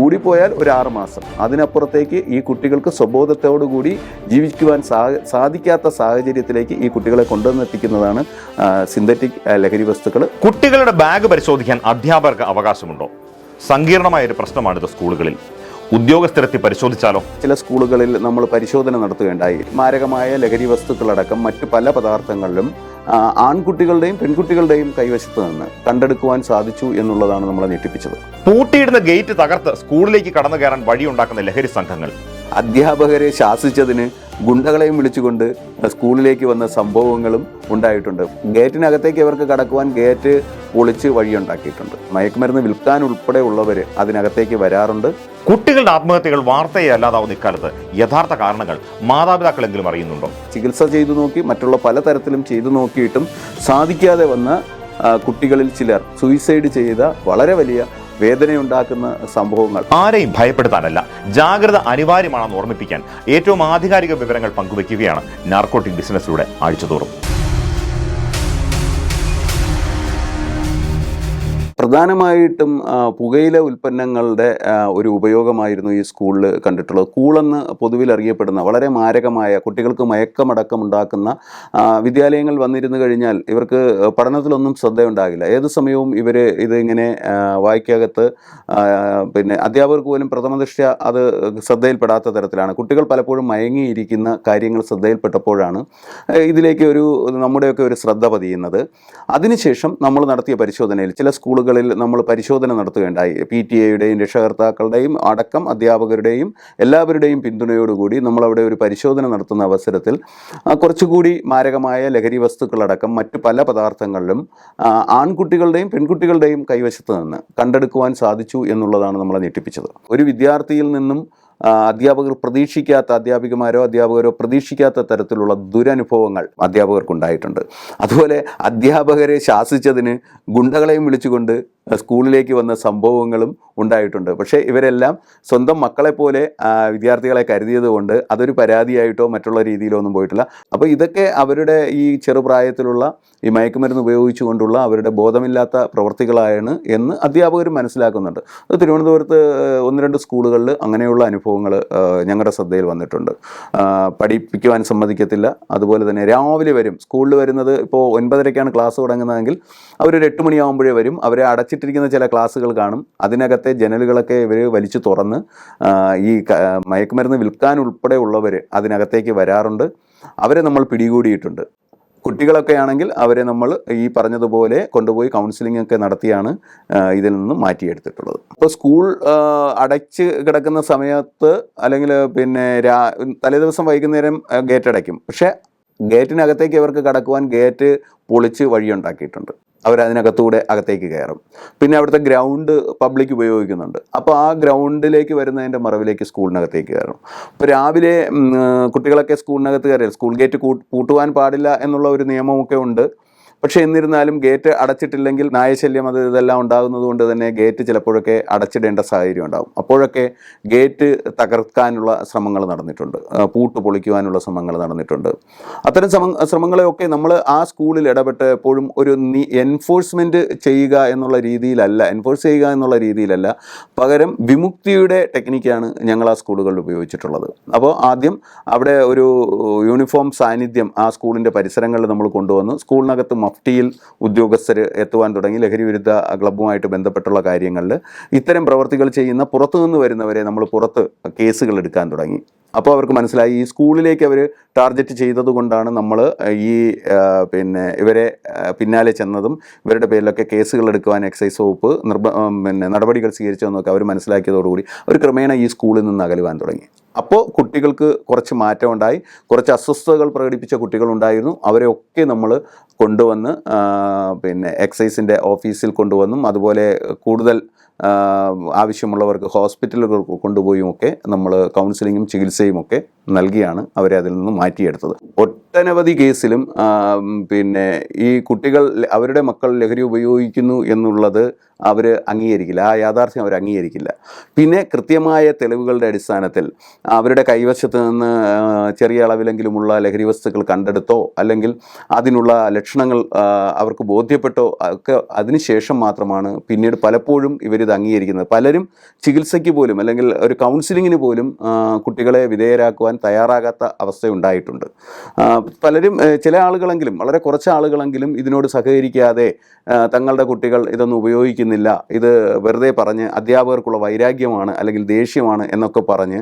കൂടിപ്പോയാൽ ഒരു ആറ് മാസം. അതിനപ്പുറത്തേക്ക് ഈ കുട്ടികൾക്ക് സ്വബോധത്തോടുകൂടി ജീവിക്കുവാൻ സാ സാധിക്കാത്ത സാഹചര്യത്തിലേക്ക് ഈ കുട്ടികളെ കൊണ്ടുവന്നെത്തിക്കുന്നതാണ് സിന്തറ്റിക് ലഹരി വസ്തുക്കൾ കുട്ടികളുടെ ബാഗ് പരിശോധിക്കാൻ അധ്യാപകർക്ക് അവകാശമുണ്ടോ? സങ്കീർണമായ ഒരു പ്രശ്നമാണിത് സ്കൂളുകളിൽ. ഉദ്യോഗസ്ഥരെത്തി പരിശോധിച്ചാലോ? ചില സ്കൂളുകളിൽ നമ്മൾ പരിശോധന നടത്തുകയുണ്ടായി. മാരകമായ ലഹരി വസ്തുക്കളടക്കം മറ്റു പല പദാർത്ഥങ്ങളിലും ആൺകുട്ടികളുടെയും പെൺകുട്ടികളുടെയും കൈവശത്ത് നിന്ന് കണ്ടെടുക്കുവാൻ സാധിച്ചു എന്നുള്ളതാണ് നമ്മളെ ഞെട്ടിപ്പിച്ചത്. പൂട്ടിയിടുന്ന ഗേറ്റ് തകർത്ത് സ്കൂളിലേക്ക് കടന്നു കയറാൻ വഴിയുണ്ടാക്കുന്ന ലഹരി സംഘങ്ങൾ. അധ്യാപകരെ ശാസിച്ചതിന് ഗുണ്ടകളെയും വിളിച്ചുകൊണ്ട് സ്കൂളിലേക്ക് വന്ന സംഭവങ്ങളും ഉണ്ടായിട്ടുണ്ട്. ഗേറ്റിനകത്തേക്ക് ഇവർക്ക് കടക്കുവാൻ ഗേറ്റ് പൊളിച്ച് വഴിയുണ്ടാക്കിയിട്ടുണ്ട്. മയക്കുമരുന്ന് വിൽക്കാൻ ഉൾപ്പെടെ ഉള്ളവർ അതിനകത്തേക്ക് വരാറുണ്ട്. കുട്ടികളുടെ ആത്മഹത്യകൾ വാർത്തയെ അല്ലാതാവുന്ന ഇക്കാലത്ത്. യഥാർത്ഥ കാരണങ്ങൾ മാതാപിതാക്കളെങ്കിലും അറിയുന്നുണ്ടോ? ചികിത്സ ചെയ്തു നോക്കി മറ്റുള്ള പലതരത്തിലും ചെയ്തു നോക്കിയിട്ടും സാധിക്കാതെ വന്ന കുട്ടികളിൽ ചിലർ സൂയിസൈഡ് ചെയ്ത വളരെ വലിയ വേദനയുണ്ടാക്കുന്ന സംഭവങ്ങൾ. ആരെയും ഭയപ്പെടുത്താനല്ല. ജാഗ്രത അനിവാര്യമാണെന്ന് ഓർമ്മിപ്പിക്കാൻ ഏറ്റവും ആധികാരിക വിവരങ്ങൾ പങ്കുവയ്ക്കുകയാണ് നാർക്കോട്ടിക് ബിസിനസ്സിലൂടെ ആഴ്ചതോറും. പ്രധാനമായിട്ടും പുകയില ഉൽപ്പന്നങ്ങളുടെ ഒരു ഉപയോഗമായിരുന്നു ഈ സ്കൂളിൽ കണ്ടിട്ടുള്ളത്. കൂളെന്ന് പൊതുവിൽ അറിയപ്പെടുന്ന വളരെ മാരകമായ കുട്ടികൾക്ക് മയക്കമടക്കം ഉണ്ടാക്കുന്ന വിദ്യാലയങ്ങൾ വന്നിരുന്നു കഴിഞ്ഞാൽ ഇവർക്ക് പഠനത്തിലൊന്നും ശ്രദ്ധയുണ്ടാകില്ല. ഏത് സമയവും ഇവർ ഇതിങ്ങനെ വായിക്കകത്ത് പിന്നെ അധ്യാപകർക്ക് പോലും പ്രഥമദൃഷ്ട്യ അത് ശ്രദ്ധയിൽപ്പെടാത്ത തരത്തിലാണ്. കുട്ടികൾ പലപ്പോഴും മയങ്ങിയിരിക്കുന്ന കാര്യങ്ങൾ ശ്രദ്ധയിൽപ്പെട്ടപ്പോഴാണ് ഇതിലേക്ക് ഒരു നമ്മുടെയൊക്കെ ഒരു ശ്രദ്ധ പതിയുന്നത്. അതിനുശേഷം നമ്മൾ നടത്തിയ പരിശോധനയിൽ ചില സ്കൂളുകളിൽ നമ്മൾ പരിശോധന നടത്തുകയുണ്ടായി. പി ടി എയുടെയും രക്ഷകർത്താക്കളുടെയും അടക്കം അധ്യാപകരുടെയും എല്ലാവരുടെയും പിന്തുണയോടുകൂടി നമ്മളവിടെ ഒരു പരിശോധന നടത്തുന്ന അവസരത്തിൽ കുറച്ചുകൂടി മാരകമായ ലഹരി വസ്തുക്കളടക്കം മറ്റ് പല പദാർത്ഥങ്ങളിലും ആൺകുട്ടികളുടെയും പെൺകുട്ടികളുടെയും കൈവശത്ത് നിന്ന് കണ്ടെടുക്കുവാൻ സാധിച്ചു എന്നുള്ളതാണ് നമ്മളെ ഞെട്ടിപ്പിച്ചത്. ഒരു വിദ്യാർത്ഥിയിൽ നിന്നും അധ്യാപകർ പ്രതീക്ഷിക്കാത്ത അധ്യാപികമാരോ അധ്യാപകരോ പ്രതീക്ഷിക്കാത്ത തരത്തിലുള്ള ദുരനുഭവങ്ങൾ അധ്യാപകർക്കുണ്ടായിട്ടുണ്ട്. അതുപോലെ അധ്യാപകരെ ശാസിച്ചതിന് ഗുണ്ടകളെയും വിളിച്ചുകൊണ്ട് സ്കൂളിലേക്ക് വന്ന സംഭവങ്ങളും ഉണ്ടായിട്ടുണ്ട്. പക്ഷേ ഇവരെല്ലാം സ്വന്തം മക്കളെപ്പോലെ വിദ്യാർത്ഥികളെ കരുതിയതുകൊണ്ട് അതൊരു പരാതിയായിട്ടോ മറ്റുള്ള രീതിയിലോ ഒന്നും പോയിട്ടില്ല. അപ്പോൾ ഇതൊക്കെ അവരുടെ ഈ ചെറുപ്രായത്തിലുള്ള ഈ മയക്കുമരുന്ന് ഉപയോഗിച്ചുകൊണ്ടുള്ള അവരുടെ ബോധമില്ലാത്ത പ്രവർത്തികളാണ് എന്ന് അധ്യാപകർ മനസ്സിലാക്കുന്നുണ്ട്. അത് തിരുവനന്തപുരത്ത് ഒന്ന് രണ്ട് സ്കൂളുകളിൽ അങ്ങനെയുള്ള അനുഭവങ്ങൾ ഞങ്ങളുടെ ശ്രദ്ധയിൽ വന്നിട്ടുണ്ട്. പഠിപ്പിക്കുവാൻ സമ്മതിക്കത്തില്ല. അതുപോലെ തന്നെ രാവിലെ വരും. സ്കൂളിൽ വരുന്നത് ഇപ്പോൾ ഒൻപതരയ്ക്കാണ് ക്ലാസ് തുടങ്ങുന്നതെങ്കിൽ അവരൊരു എട്ട് മണിയാകുമ്പോഴേ വരും. അവരെ അടച്ചിട്ടിരിക്കുന്ന ചില ക്ലാസ്സുകൾ കാണും. അതിനകത്തെ ജനലുകളൊക്കെ ഇവർ വലിച്ചു തുറന്ന് ഈ മയക്കുമരുന്ന് വിൽക്കാൻ ഉൾപ്പെടെ ഉള്ളവർ അതിനകത്തേക്ക് വരാറുണ്ട്. അവരെ നമ്മൾ പിടികൂടിയിട്ടുണ്ട്. കുട്ടികളൊക്കെ ആണെങ്കിൽ അവരെ നമ്മൾ ഈ പറഞ്ഞതുപോലെ കൊണ്ടുപോയി കൗൺസിലിംഗ് ഒക്കെ നടത്തിയാണ് ഇതിൽ നിന്നും മാറ്റിയെടുത്തിട്ടുള്ളത്. ഇപ്പോൾ സ്കൂൾ അടച്ച് കിടക്കുന്ന സമയത്ത് അല്ലെങ്കിൽ പിന്നെ രാ തലേദിവസം വൈകുന്നേരം ഗേറ്റ് അടയ്ക്കും പക്ഷേ ഗേറ്റിനകത്തേക്ക് ഇവർക്ക് കടക്കുവാൻ ഗേറ്റ് പൊളിച്ച് വഴിയുണ്ടാക്കിയിട്ടുണ്ട്. അവരതിനകത്തൂടെ അകത്തേക്ക് കയറും. പിന്നെ അവിടുത്തെ ഗ്രൗണ്ട് പബ്ലിക് ഉപയോഗിക്കുന്നുണ്ട്. അപ്പോൾ ആ ഗ്രൗണ്ടിലേക്ക് വരുന്നതിന്റെ മറവിലേക്ക് സ്കൂളിനകത്തേക്ക് കയറും ഇപ്പോൾ രാവിലെ കുട്ടികളൊക്കെ സ്കൂളിനകത്ത് കയറിയാൽ സ്കൂൾ ഗേറ്റ് പൂട്ടുവാൻ പാടില്ല എന്നുള്ള ഒരു നിയമമൊക്കെ ഉണ്ട്. പക്ഷേ എന്നിരുന്നാലും ഗേറ്റ് അടച്ചിട്ടില്ലെങ്കിൽ നായശല്യം അത് ഇതെല്ലാം ഉണ്ടാകുന്നത് കൊണ്ട് തന്നെ ഗേറ്റ് ചിലപ്പോഴൊക്കെ അടച്ചിടേണ്ട സാഹചര്യം ഉണ്ടാകും. അപ്പോഴൊക്കെ ഗേറ്റ് തകർക്കാനുള്ള ശ്രമങ്ങൾ നടന്നിട്ടുണ്ട്. പൂട്ട് പൊളിക്കുവാനുള്ള ശ്രമങ്ങൾ നടന്നിട്ടുണ്ട്. അത്തരം ശ്രമ ശ്രമങ്ങളെയൊക്കെ നമ്മൾ ആ സ്കൂളിൽ ഇടപെട്ട് എപ്പോഴും ഒരു എൻഫോഴ്സ്മെന്റ് ചെയ്യുക എന്നുള്ള രീതിയിലല്ല എൻഫോഴ്സ് ചെയ്യുക എന്നുള്ള രീതിയിലല്ല പകരം വിമുക്തിയുടെ ടെക്നിക്കാണ് ഞങ്ങൾ ആ സ്കൂളുകളിൽ ഉപയോഗിച്ചിട്ടുള്ളത്. അപ്പോൾ ആദ്യം അവിടെ ഒരു യൂണിഫോം സാന്നിധ്യം ആ സ്കൂളിന്റെ പരിസരങ്ങളിൽ നമ്മൾ കൊണ്ടുവന്നു സ്കൂളിനകത്ത് മഫ്റ്റിയിൽ ഉദ്യോഗസ്ഥർ എത്തുവാൻ തുടങ്ങി ലഹരി വിരുദ്ധ ക്ലബ്ബുമായിട്ട് ബന്ധപ്പെട്ടുള്ള കാര്യങ്ങളിൽ ഇത്തരം പ്രവർത്തികൾ ചെയ്യുന്ന പുറത്തുനിന്ന് വരുന്നവരെ നമ്മൾ പുറത്ത് കേസുകൾ എടുക്കാൻ തുടങ്ങി. അപ്പോൾ അവർക്ക് മനസ്സിലായി. ഈ സ്കൂളിലേക്ക് അവർ ടാർഗറ്റ് ചെയ്തത് കൊണ്ടാണ് നമ്മൾ ഈ പിന്നെ ഇവരെ പിന്നാലെ ചെന്നതും ഇവരുടെ പേരിലൊക്കെ കേസുകൾ എടുക്കുവാൻ എക്സൈസ് വകുപ്പ് നിർബ പിന്നെ നടപടികൾ സ്വീകരിച്ചതെന്നൊക്കെ അവർ മനസ്സിലാക്കിയതോടുകൂടി അവർ ക്രമേണ ഈ സ്കൂളിൽ നിന്ന് അകലുവാൻ തുടങ്ങി. അപ്പോൾ കുട്ടികൾക്ക് കുറച്ച് മാറ്റമുണ്ടായി. കുറച്ച് അസ്വസ്ഥതകൾ പ്രകടിപ്പിച്ച കുട്ടികളുണ്ടായിരുന്നു. അവരെയൊക്കെ നമ്മൾ കൊണ്ടുവന്ന് പിന്നെ എക്സൈസിന്റെ ഓഫീസിൽ കൊണ്ടുവന്നും അതുപോലെ കൂടുതൽ ആവശ്യമുള്ളവർക്ക് ഹോസ്പിറ്റലുകൾ കൊണ്ടുപോയും ഒക്കെ നമ്മൾ കൗൺസിലിങ്ങും ചികിത്സയും ഒക്കെ നൽകിയാണ് അവരെ അതിൽ നിന്ന് മാറ്റിയെടുത്തത്. ഒട്ടനവധി കേസിലും പിന്നെ ഈ കുട്ടികൾ അവരുടെ മക്കൾ ലഹരി ഉപയോഗിക്കുന്നു എന്നുള്ളത് അവർ അംഗീകരിക്കില്ല. ആ യാഥാർത്ഥ്യം അവർ അംഗീകരിക്കില്ല. പിന്നെ കൃത്യമായ തെളിവുകളുടെ അടിസ്ഥാനത്തിൽ അവരുടെ കൈവശത്ത് നിന്ന് ചെറിയ അളവിലെങ്കിലുമുള്ള ലഹരി വസ്തുക്കൾ കണ്ടെടുത്തോ അല്ലെങ്കിൽ അതിനുള്ള ലക്ഷണങ്ങൾ അവർക്ക് ബോധ്യപ്പെട്ടോ ഒക്കെ അതിനുശേഷം മാത്രമാണ് പിന്നീട് പലപ്പോഴും ഇവരിത് അംഗീകരിക്കുന്നത്. പലരും ചികിത്സയ്ക്ക് പോലും അല്ലെങ്കിൽ ഒരു കൗൺസിലിങ്ങിന് പോലും കുട്ടികളെ വിധേയരാക്കുവാൻ തയ്യാറാകാത്ത അവസ്ഥയുണ്ടായിട്ടുണ്ട്. പലരും ചില ആളുകളെങ്കിലും വളരെ കുറച്ച് ആളുകളെങ്കിലും ഇതിനോട് സഹകരിക്കാതെ തങ്ങളുടെ കുട്ടികൾ ഇതൊന്നും ഉപയോഗിക്കുന്നില്ല ഇത് വെറുതെ പറഞ്ഞ് അധ്യാപകർക്കുള്ള വൈരാഗ്യമാണ് അല്ലെങ്കിൽ ദേഷ്യമാണ് എന്നൊക്കെ പറഞ്ഞ്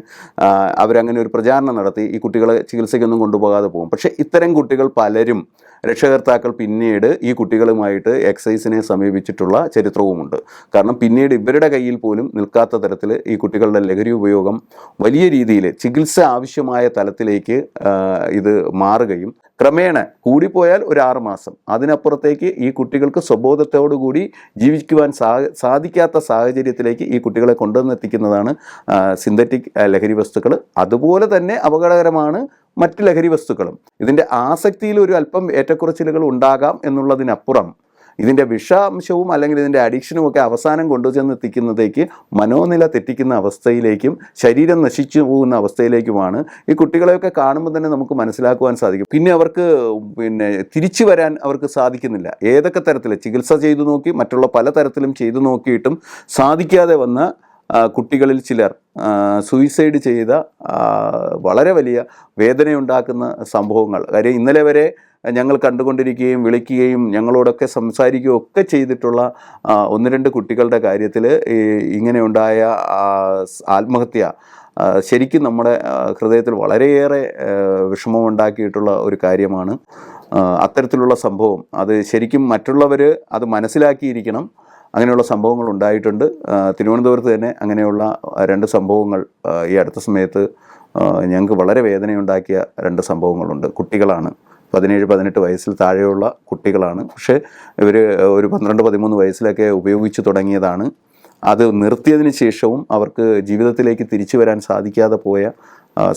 അവരങ്ങനെ ഒരു പ്രചാരണം നടത്തി ഈ കുട്ടികളെ ചികിത്സയ്ക്കൊന്നും കൊണ്ടുപോകാതെ പോകും. പക്ഷേ ഇത്തരം കുട്ടികൾ പലരും രക്ഷകർത്താക്കൾ പിന്നീട് ഈ കുട്ടികളുമായിട്ട് എക്സൈസിനെ സമീപിച്ചിട്ടുള്ള ചരിത്രവുമുണ്ട്. കാരണം പിന്നീട് ഇവരുടെ കയ്യിൽ പോലും നിൽക്കാത്ത തരത്തിൽ ഈ കുട്ടികളുടെ ലഹരി ഉപയോഗം വലിയ രീതിയിൽ ചികിത്സ ആവശ്യമായ തലത്തിലേക്ക് ഇത് മാറുകയും ക്രമേണ കൂടിപ്പോയാൽ ഒരു ആറ് മാസം. അതിനപ്പുറത്തേക്ക് ഈ കുട്ടികൾക്ക് സ്വബോധത്തോടുകൂടി ജീവിക്കുവാൻ സാ സാധിക്കാത്ത സാഹചര്യത്തിലേക്ക് ഈ കുട്ടികളെ കൊണ്ടുവന്നെത്തിക്കുന്നതാണ് സിന്തറ്റിക് ലഹരി വസ്തുക്കൾ അതുപോലെ തന്നെ അപകടകരമാണ് മറ്റ് ലഹരി വസ്തുക്കളും. ഇതിന്റെ ആസക്തിയിൽ ഒരു അല്പം ഏറ്റക്കുറച്ചിലുകൾ ഉണ്ടാകാം എന്നുള്ളതിനപ്പുറം ഇതിന്റെ വിഷാംശവും അല്ലെങ്കിൽ ഇതിന്റെ അഡിക്ഷനും ഒക്കെ അവസാനം കൊണ്ടുചെന്നെത്തിക്കുന്നതേക്ക് മനോനില തെറ്റിക്കുന്ന അവസ്ഥയിലേക്കും ശരീരം നശിച്ചു പോകുന്ന അവസ്ഥയിലേക്കുമാണ് ഈ കുട്ടികളെയൊക്കെ കാണുമ്പോൾ തന്നെ നമുക്ക് മനസ്സിലാക്കുവാൻ സാധിക്കും. പിന്നെ അവർക്ക് പിന്നെ തിരിച്ചു വരാൻ അവർക്ക് സാധിക്കുന്നില്ല. ഏതൊക്കെ തരത്തിൽ ചികിത്സ ചെയ്തു നോക്കി മറ്റുള്ള പല തരത്തിലും ചെയ്തു നോക്കിയിട്ടും സാധിക്കാതെ വന്ന കുട്ടികളിൽ ചിലർ സൂയിസൈഡ് ചെയ്ത വളരെ വലിയ വേദനയുണ്ടാക്കുന്ന സംഭവങ്ങൾ. കാര്യം ഇന്നലെ വരെ ഞങ്ങൾ കണ്ടുകൊണ്ടിരിക്കുകയും വിളിക്കുകയും ഞങ്ങളോടൊക്കെ സംസാരിക്കുകയും ഒക്കെ ചെയ്തിട്ടുള്ള ഒന്ന് രണ്ട് കുട്ടികളുടെ കാര്യത്തിൽ ഇങ്ങനെയുണ്ടായ ആത്മഹത്യ ശരിക്കും നമ്മുടെ ഹൃദയത്തിൽ വളരെയേറെ വിഷമം വിഷമമുണ്ടാക്കിയിട്ടുള്ള ഒരു കാര്യമാണ്. അത്തരത്തിലുള്ള സംഭവം. അത് ശരിക്കും മറ്റുള്ളവർ അത് മനസ്സിലാക്കിയിരിക്കണം. അങ്ങനെയുള്ള സംഭവങ്ങൾ ഉണ്ടായിട്ടുണ്ട്. തിരുവനന്തപുരത്ത് തന്നെ അങ്ങനെയുള്ള രണ്ട് സംഭവങ്ങൾ ഈ അടുത്ത സമയത്ത് ഞങ്ങൾക്ക് വളരെ വേദനയുണ്ടാക്കിയ രണ്ട് സംഭവങ്ങളുണ്ട്. കുട്ടികളാണ്. പതിനേഴ് പതിനെട്ട് വയസ്സിൽ താഴെയുള്ള കുട്ടികളാണ്. പക്ഷേ ഇവർ ഒരു പന്ത്രണ്ട് പതിമൂന്ന് വയസ്സിലൊക്കെ ഉപയോഗിച്ച് തുടങ്ങിയതാണ്. അത് നിർത്തിയതിന് ശേഷവും അവർക്ക് ജീവിതത്തിലേക്ക് തിരിച്ചു വരാൻ സാധിക്കാതെ പോയ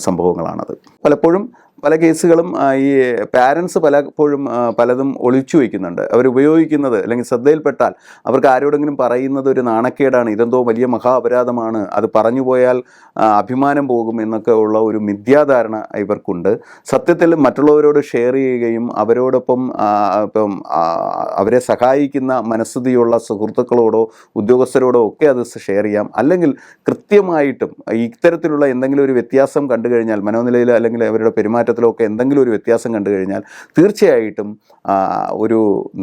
സംഭവങ്ങളാണത്. പലപ്പോഴും പല കേസുകളും ഈ പാരൻസ് പലപ്പോഴും പലതും ഒളിച്ചു വയ്ക്കുന്നുണ്ട്. അവർ ഉപയോഗിക്കുന്നത് അല്ലെങ്കിൽ ശ്രദ്ധയിൽപ്പെട്ടാൽ അവർക്ക് ആരോടെങ്കിലും പറയുന്നത് ഒരു നാണക്കേടാണ് ഇതെന്തോ വലിയ മഹാ അപരാധമാണ് അത് പറഞ്ഞു പോയാൽ അഭിമാനം പോകും എന്നൊക്കെ ഉള്ള ഒരു മിഥ്യാധാരണ ഇവർക്കുണ്ട്. സത്യത്തിൽ മറ്റുള്ളവരോട് ഷെയർ ചെയ്യുകയും അവരോടൊപ്പം ഇപ്പം അവരെ സഹായിക്കുന്ന മനസ്സുതിയുള്ള സുഹൃത്തുക്കളോടോ ഉദ്യോഗസ്ഥരോടോ ഒക്കെ അത് ഷെയർ ചെയ്യാം. അല്ലെങ്കിൽ കൃത്യമായിട്ടും ഇത്തരത്തിലുള്ള എന്തെങ്കിലും ഒരു വ്യത്യാസം കണ്ടു കഴിഞ്ഞാൽ മനോനിലയിൽ അല്ലെങ്കിൽ അവരുടെ പെരുമാറ്റത്തിലോ ഒക്കെ എന്തെങ്കിലും ഒരു വ്യത്യാസം കണ്ടു കഴിഞ്ഞാൽ തീർച്ചയായിട്ടും ഒരു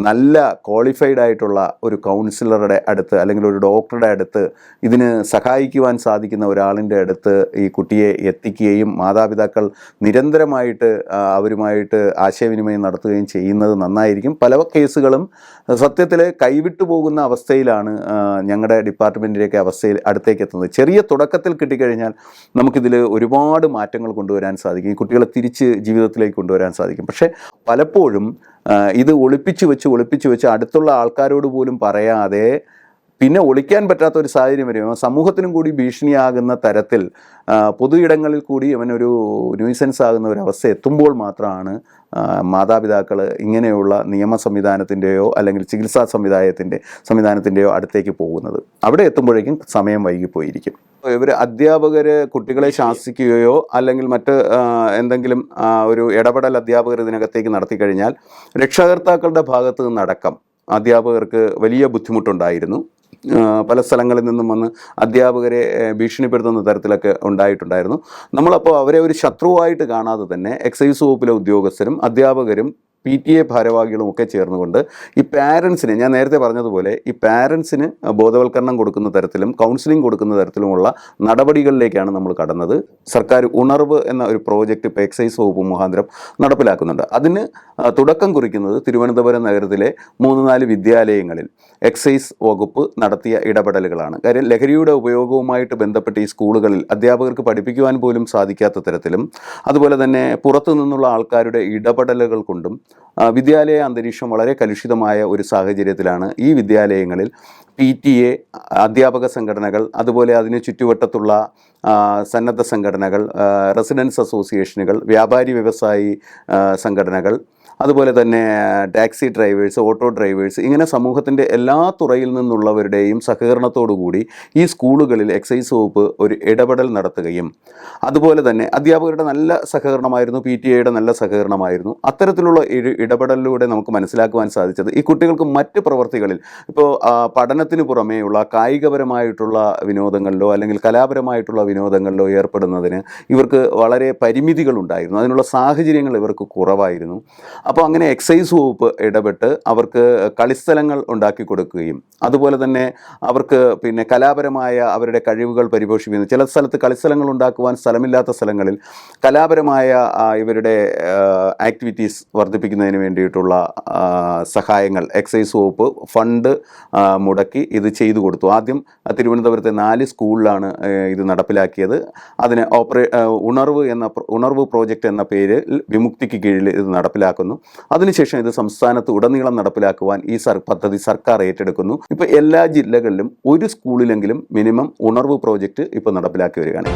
നല്ല ക്വാളിഫൈഡ് ആയിട്ടുള്ള ഒരു കൗൺസിലറുടെ അടുത്ത് അല്ലെങ്കിൽ ഒരു ഡോക്ടറുടെ അടുത്ത് ഇതിന് സഹായിക്കുവാൻ സാധിക്കുന്ന ഒരാളിന്റെ അടുത്ത് ഈ കുട്ടിയെ എത്തിക്കുകയും മാതാപിതാക്കൾ നിരന്തരമായിട്ട് അവരുമായിട്ട് ആശയവിനിമയം നടത്തുകയും ചെയ്യുന്നത് നന്നായിരിക്കും. പല കേസുകളും സത്യത്തിൽ കൈവിട്ടു പോകുന്ന അവസ്ഥയിലാണ് ഞങ്ങളുടെ ഡിപ്പാർട്ട്മെന്റിലേക്ക് അവസ്ഥയിൽ അടുത്തേക്ക് എത്തുന്നത്. ചെറിയ തുടക്കത്തിൽ കിട്ടിക്കഴിഞ്ഞാൽ നമുക്കിതിൽ ഒരുപാട് മാറ്റങ്ങൾ കൊണ്ടുവരാൻ സാധിക്കും. ഈ കുട്ടികളെ തിരിച്ച് ജീവിതത്തിലേക്ക് കൊണ്ടുവരാൻ സാധിക്കും. പക്ഷേ പലപ്പോഴും ഇത് ഒളിപ്പിച്ചു വെച്ച് ഒളിപ്പിച്ച് വെച്ച് അടുത്തുള്ള ആൾക്കാരോട് പോലും പറയാതെ പിന്നെ ഒളിക്കാൻ പറ്റാത്ത ഒരു സാഹചര്യം വരും. സമൂഹത്തിനും കൂടി ഭീഷണിയാകുന്ന തരത്തിൽ പൊതു ഇടങ്ങളിൽ കൂടി അവനൊരു ന്യൂസൻസ് ആകുന്ന ഒരു അവസ്ഥ എത്തുമ്പോൾ മാത്രമാണ് മാതാപിതാക്കൾ ഇങ്ങനെയുള്ള നിയമ സംവിധാനത്തിന്റെയോ അല്ലെങ്കിൽ ചികിത്സാ സംവിധാനത്തിന്റെ സംവിധാനത്തിന്റെയോ അടുത്തേക്ക് പോകുന്നത്. അവിടെ എത്തുമ്പോഴേക്കും സമയം വൈകിപ്പോയിരിക്കും. ഇവർ അധ്യാപകർ കുട്ടികളെ ശാസിക്കുകയോ അല്ലെങ്കിൽ മറ്റ് എന്തെങ്കിലും ഒരു ഇടപെടൽ അധ്യാപകർ ഇതിനകത്തേക്ക് നടത്തി കഴിഞ്ഞാൽ രക്ഷകർത്താക്കളുടെ ഭാഗത്ത് നിന്നടക്കം അധ്യാപകർക്ക് വലിയ ബുദ്ധിമുട്ടുണ്ടായിരുന്നു. പല സ്ഥലങ്ങളിൽ നിന്നും വന്ന് അധ്യാപകരെ ഭീഷണിപ്പെടുത്തുന്ന തരത്തിലൊക്കെ ഉണ്ടായിട്ടുണ്ടായിരുന്നു. നമ്മളപ്പോൾ അവരെ ഒരു ശത്രുവായിട്ട് കാണാതെ തന്നെ എക്സൈസ് വകുപ്പിലെ ഉദ്യോഗസ്ഥരും അധ്യാപകരും പി ടി എ ഭാരവാഹികളും ഒക്കെ ചേർന്നുകൊണ്ട് ഈ പാരൻസിന് ഞാൻ നേരത്തെ പറഞ്ഞതുപോലെ ഈ പാരൻസിന് ബോധവൽക്കരണം കൊടുക്കുന്ന തരത്തിലും കൗൺസിലിംഗ് കൊടുക്കുന്ന തരത്തിലുമുള്ള നടപടികളിലേക്കാണ് നമ്മൾ കടന്നത്. സർക്കാർ ഉണർവ് എന്ന ഒരു പ്രോജക്റ്റ് ഇപ്പോൾ എക്സൈസ് വകുപ്പ് മുഖാന്തരം നടപ്പിലാക്കുന്നുണ്ട്. അതിന് തുടക്കം കുറിക്കുന്നത് തിരുവനന്തപുരം നഗരത്തിലെ മൂന്ന് നാല് വിദ്യാലയങ്ങളിൽ എക്സൈസ് വകുപ്പ് നടത്തിയ ഇടപെടലുകളാണ്. കാര്യം ലഹരിയുടെ ഉപയോഗവുമായിട്ട് ബന്ധപ്പെട്ട് ഈ സ്കൂളുകളിൽ അധ്യാപകർക്ക് പഠിപ്പിക്കുവാൻ പോലും സാധിക്കാത്ത തരത്തിലും അതുപോലെ തന്നെ പുറത്തു നിന്നുള്ള ആൾക്കാരുടെ ഇടപെടലുകൾ കൊണ്ടും വിദ്യാലയ അന്തരീക്ഷം വളരെ കലുഷിതമായ ഒരു സാഹചര്യത്തിലാണ് ഈ വിദ്യാലയങ്ങളിൽ പി ടി എ അധ്യാപക സംഘടനകൾ അതുപോലെ അതിന് ചുറ്റുവട്ടത്തുള്ള സന്നദ്ധ സംഘടനകൾ റെസിഡൻസ് അസോസിയേഷനുകൾ വ്യാപാരി വ്യവസായി സംഘടനകൾ അതുപോലെ തന്നെ ടാക്സി ഡ്രൈവേഴ്സ് ഓട്ടോ ഡ്രൈവേഴ്സ് ഇങ്ങനെ സമൂഹത്തിന്റെ എല്ലാ തുറയിൽ നിന്നുള്ളവരുടെയും സഹകരണത്തോടുകൂടി ഈ സ്കൂളുകളിൽ എക്സൈസ് വകുപ്പ് ഒരു ഇടപെടൽ നടത്തുകയും അതുപോലെ തന്നെ അധ്യാപകരുടെ നല്ല സഹകരണമായിരുന്നു പി ടി എയുടെ നല്ല സഹകരണമായിരുന്നു. അത്തരത്തിലുള്ള ഇടപെടലിലൂടെ നമുക്ക് മനസ്സിലാക്കുവാൻ സാധിച്ചത് ഈ കുട്ടികൾക്ക് മറ്റ് പ്രവർത്തികളിൽ ഇപ്പോൾ പഠനത്തിന് പുറമേയുള്ള കായികപരമായിട്ടുള്ള വിനോദങ്ങളിലോ അല്ലെങ്കിൽ കലാപരമായിട്ടുള്ള വിനോദങ്ങളിലോ ഏർപ്പെടുന്നതിന് ഇവർക്ക് വളരെ പരിമിതികളുണ്ടായിരുന്നു. അതിനുള്ള സാഹചര്യങ്ങൾ ഇവർക്ക് കുറവായിരുന്നു. അപ്പോൾ അങ്ങനെ എക്സൈസ് വകുപ്പ് ഇടപെട്ട് അവർക്ക് കളിസ്ഥലങ്ങൾ ഉണ്ടാക്കി കൊടുക്കുകയും അതുപോലെ തന്നെ അവർക്ക് പിന്നെ കലാപരമായ അവരുടെ കഴിവുകൾ പരിപോഷിപ്പിക്കുന്നു. ചില സ്ഥലത്ത് കളിസ്ഥലങ്ങൾ ഉണ്ടാക്കുവാൻ സ്ഥലമില്ലാത്ത സ്ഥലങ്ങളിൽ കലാപരമായ ഇവരുടെ ആക്ടിവിറ്റീസ് വർദ്ധിപ്പിക്കുന്നതിന് വേണ്ടിയിട്ടുള്ള സഹായങ്ങൾ എക്സൈസ് വകുപ്പ് ഫണ്ട് മുടക്കി ഇത് ചെയ്തു കൊടുത്തു. ആദ്യം തിരുവനന്തപുരത്തെ നാല് സ്കൂളിലാണ് ഇത് നടപ്പിലാക്കിയത്. അതിന് ഓപ്പറേ ഉണർവ് എന്ന ഉണർവ് പ്രോജക്റ്റ് എന്ന പേരിൽ വിമുക്തിക്ക് കീഴിൽ ഇത് നടപ്പിലാക്കുന്നു. അതിനുശേഷം ഇത് സംസ്ഥാനത്ത് ഉടനീളം നടപ്പിലാക്കുവാൻ ഈ സർ പദ്ധതി സർക്കാർ ഏറ്റെടുക്കുന്നു. ഇപ്പോൾ എല്ലാ ജില്ലകളിലും ഒരു സ്കൂളിലെങ്കിലും മിനിമം ഉണർവ് പ്രോജക്റ്റ് ഇപ്പോൾ നടപ്പിലാക്കി വരികയാണ്.